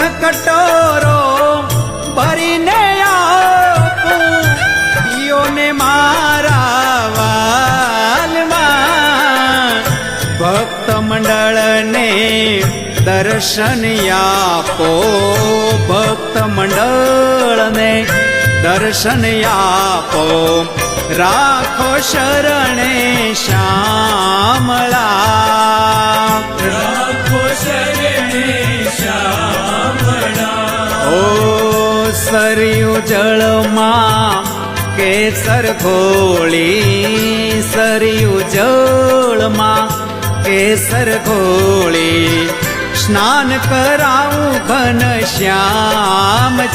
દૂધ કટોરો ભરીને આપું. પીઓને મારા વાલમાં ભક્ત મંડળને દર્શન આપો. ભક્ત મંડળને દર્શન આપો. રાખો શરણે શ્યામળા ઓ સરિયું જળમાં કેસર ઘોળી સરિયું જળમાં કેસર ઘોળી સ્નાન કરાવું ઘન શ્યામજી.